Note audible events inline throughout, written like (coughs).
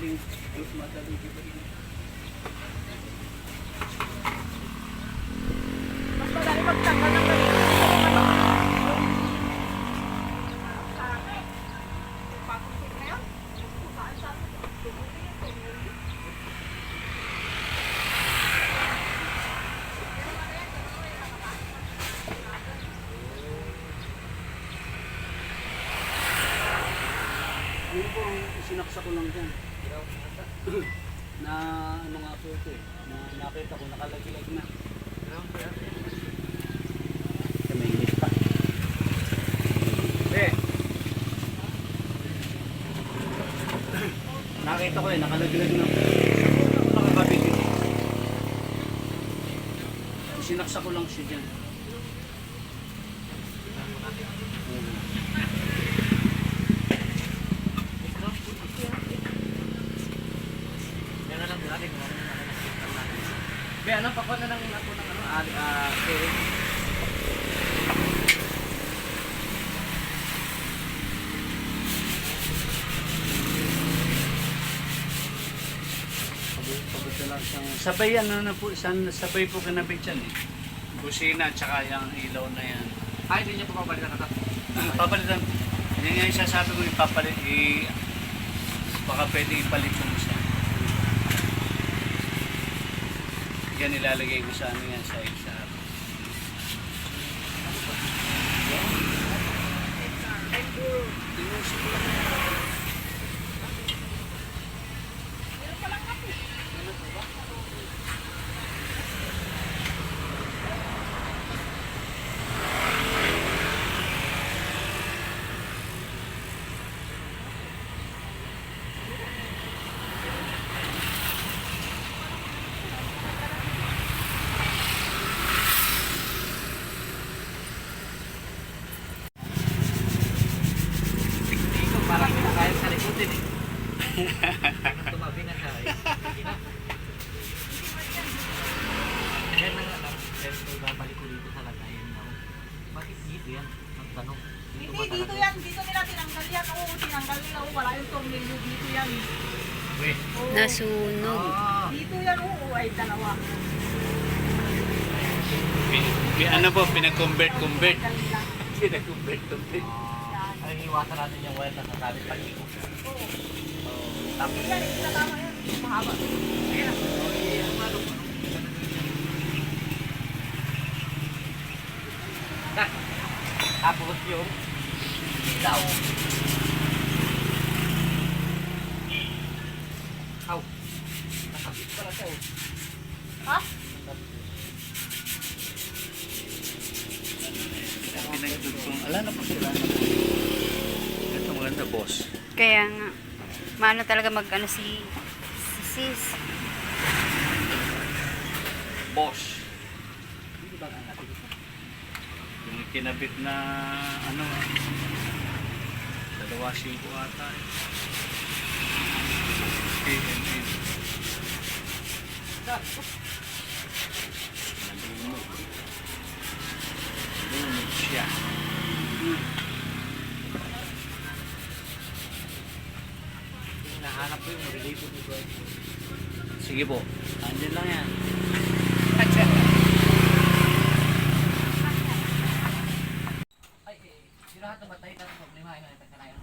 madaling, mas madaling ibahin. Mas madali magtanggal ng ganito. Yun po sinaksa ko lang dyan. (coughs) na ano nga po ito eh. Na nakita ko nakalaglag na. Sa may init pa. Eh. Nakita ko eh, nakalaglag na. Nakakabit ito. Sinaksa ko lang siya dyan. Yan na lang natin. Be, ano, pakuha na lang ako ng ano, ah, ah, okay. Na siyang... Sabay ano po, san, sabay po kinabit yan eh. Busina, tsaka yung ilaw na yan. Ay, hindi niyo pa papalitan na Papalitan. Hindi nga yung sasabi ko ipapalit, i... Baka pwede ipalit ko siya. Yan ilalagay ko sa ano yan, sa isa. Hindi ko parang pinakaya sa likod din eh. Ano tumabi na siya eh. Sige na. Yan na nga lang. Dahil ko babalik ko dito sa lagayan na ako. Bakit dito yan? Ang tanong. Dito ba Hindi, dito talaga? yan. Dito nila tinanggal yan. Oo, tinanggal nila. Oo, wala yung tornilyo dito yan. Weh. Oo. Nasunog. Dito yan. Oo, ay dalawa. Ano po, pinag-convert-convert. (laughs) Pinag-convert-convert. Ay, iwasan natin yung wire na sasabi pag iko. Oo. Tapos, Yan, na tama yan. Mahaba. Ayan. Tapos yung ilaw. Aw. Nakabit pala siya. oh. Ha? Pinagdugtong. Ala na po sila. Ito maganda, boss. Kaya nga, maano talaga mag ano si, si sis. Boss. Yung kinabit na ano, dalawa singko ata. eh. Nalunod siya. Hinahanap ko yung related ni Boy. Sige po. Andyan lang yan. Ay, eh, di lahat namatay ng problema ay nakita ka na yun.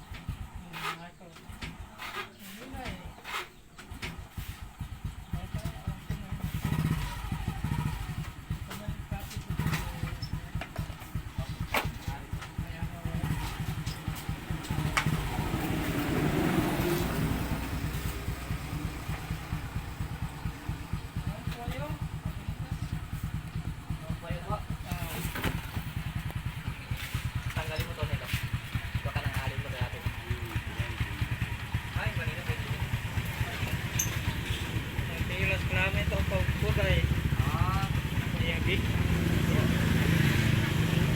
Tanggalin mo to nila. Baka nang alin mo natin. Ay, manila pwede. Tilas namin ito pagkuday. Ah, Yagi.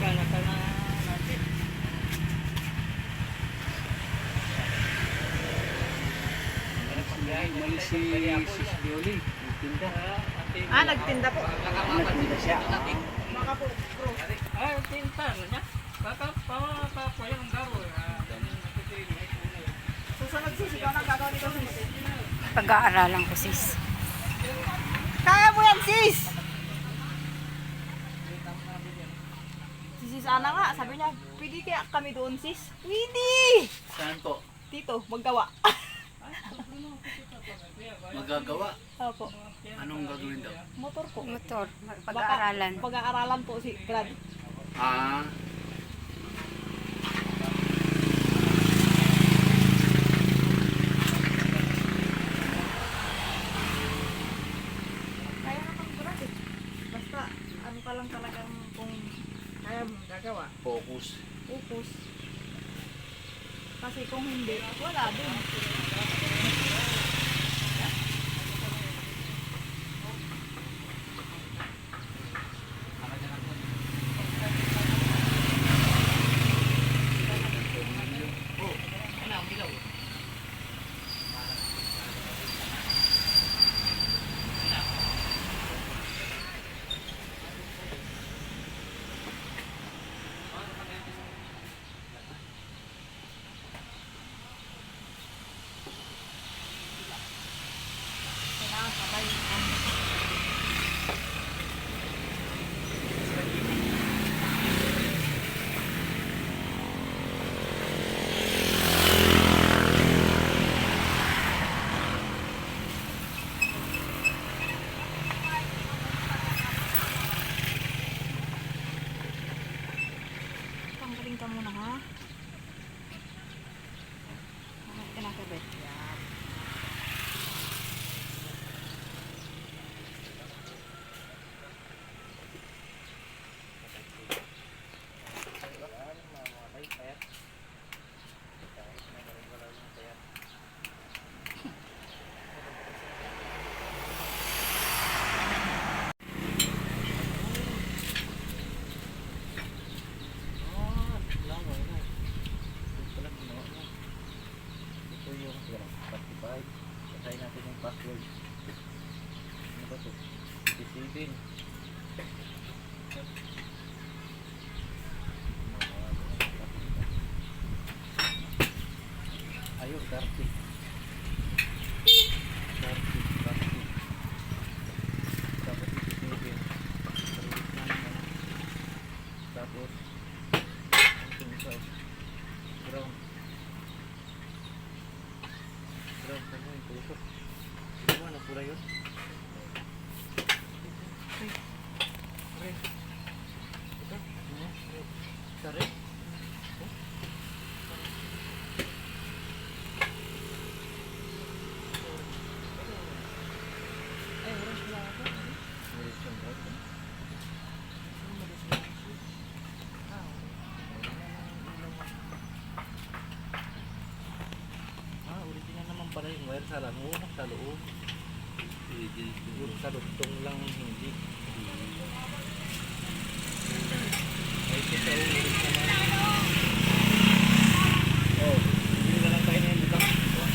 Kana kana natin. Mali si Sis Violi. Nagtinda. Ah, nagtinda po. Nagtinda siya. Mga po, bro. Ah, tinta niya. Baka pa pa po yung garo. Susunod sis, ikaw nang gagawin ito sis. Pag-aaralan ko sis. Kaya mo yan, sis! Si sis Ana nga, sabi niya, pwede kaya kami doon, sis? Pwede! Saan po? Dito, maggawa. (laughs) Magagawa. Opo. Anong gagawin daw? Motor po. Motor. Pag-aaralan. Pag-aaralan po si Grad. Ah, Kaya naman Grad eh. Basta, ano ka lang talagang kung kaya gagawa. focus. Upos. Kasi kung hindi, wala din. 57. Ayun, 30. 30. 30. Tapos 57. Tapos, ang isa, brown. Brown pa mo yung? Red. Ito? Ano? Sa red? Ay, orange wala ako. Red siyang brown. ano? Ah, original naman pala yung wire sa lano, sa loob. Siguro sa lugtong lang hindi. Ay, sa naman. Oh, bili ka lang tayo na yun dito. Oh,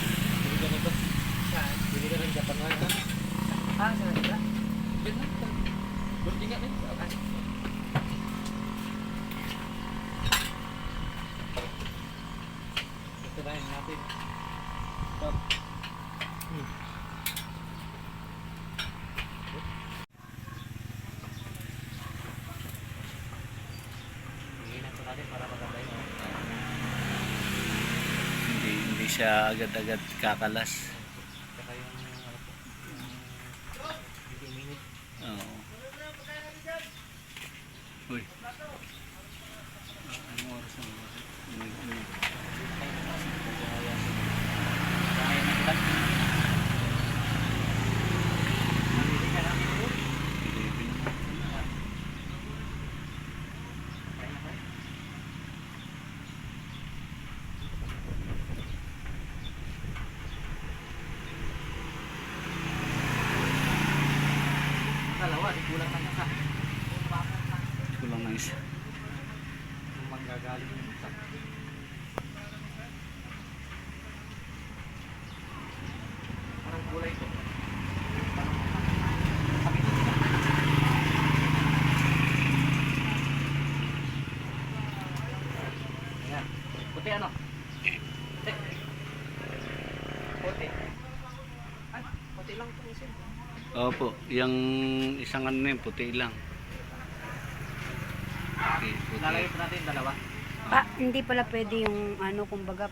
Bili ka nito. Bili ka ng Japan wire ha? Ah, sa ito? Bili na. Bili nga eh. Okay. Ito na yun natin. Stop. Hmm. Hingin natin natin para maganda yun. Hindi, hindi siya agad-agad kakalas. Saka yung ano po, yung hindi minute. Oo. Uy. Anong oras na ba? Nag- nag- Kaya na kita. Eleven na. Dalawa, di kulang lang isa. Kulang na isa. Ito? Sabi ko. Ayan. Puti ano? Puti. Puti. Opo, yung isang ano yun, puti lang. Okay, puti. Lalagay po natin dalawa. Pa, hindi pala pwede yung ano, kumbaga,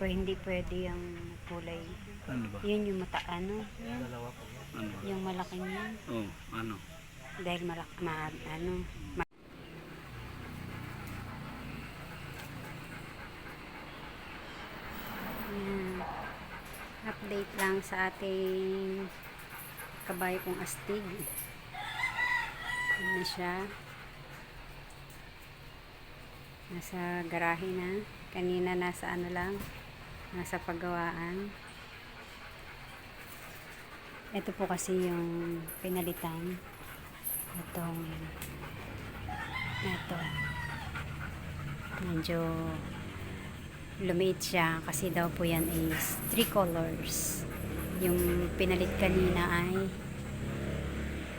pwede, hindi pwede yung kulay. Ano ba? Yun yung mata, ano, yan. Ano ba? yung malaking yan. Oh, ano? Dahil malak, ma, ano, ma- Yan. Update lang sa ating kabayo kong astig. Ano siya? Nasa garahe na. Kanina nasa ano lang, nasa paggawaan. Ito po kasi yung pinalitan. Itong ito. Medyo lumiit siya kasi daw po yan is three colors. Yung pinalit kanina ay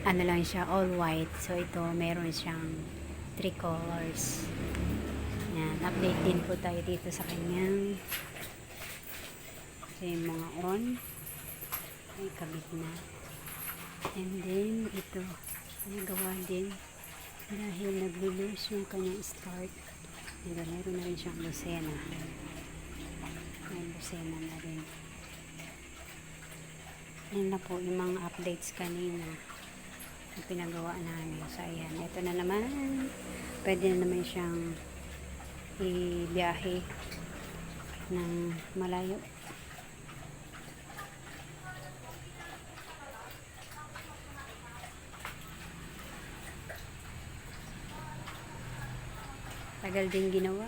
ano lang siya, all white. So ito meron siyang three colors. Yan, update din po tayo dito sa kanyang so yung mga on ay kabit na. And then ito, nagawa din dahil naglo-lose yung kanyang start. Then, meron na rin siyang lucena. May lucena na rin. Yan na po yung mga updates kanina na pinagawa namin. So, ayan. Ito na naman. Pwede na naman siyang ibiyahe ng malayo. Tagal din ginawa.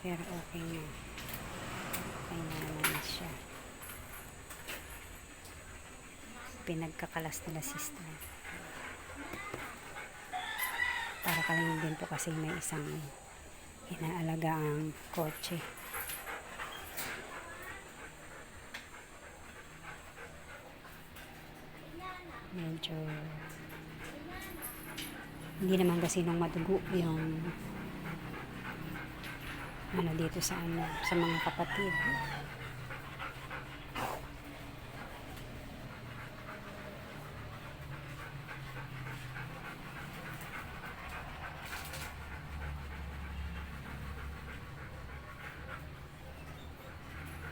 Pero okay na. Okay na naman siya. Pinagkakalas nila sister. Para ka lang din po kasi may isang inaalaga ang kotse. Medyo hindi naman kasi nung madugo yung ano dito sa ano sa mga kapatid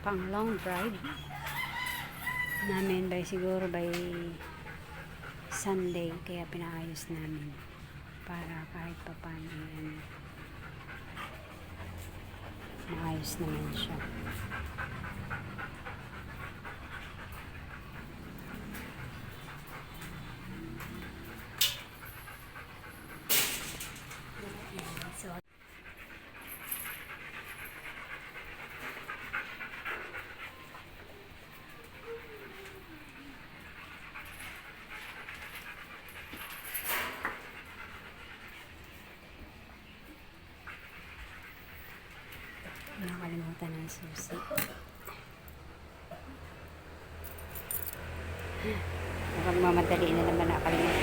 pang long drive namin by siguro by Sunday kaya pinaayos namin para kahit pa paano yan maayos naman siya so nakalimutan ng susi Mukhang mamadali na naman na susi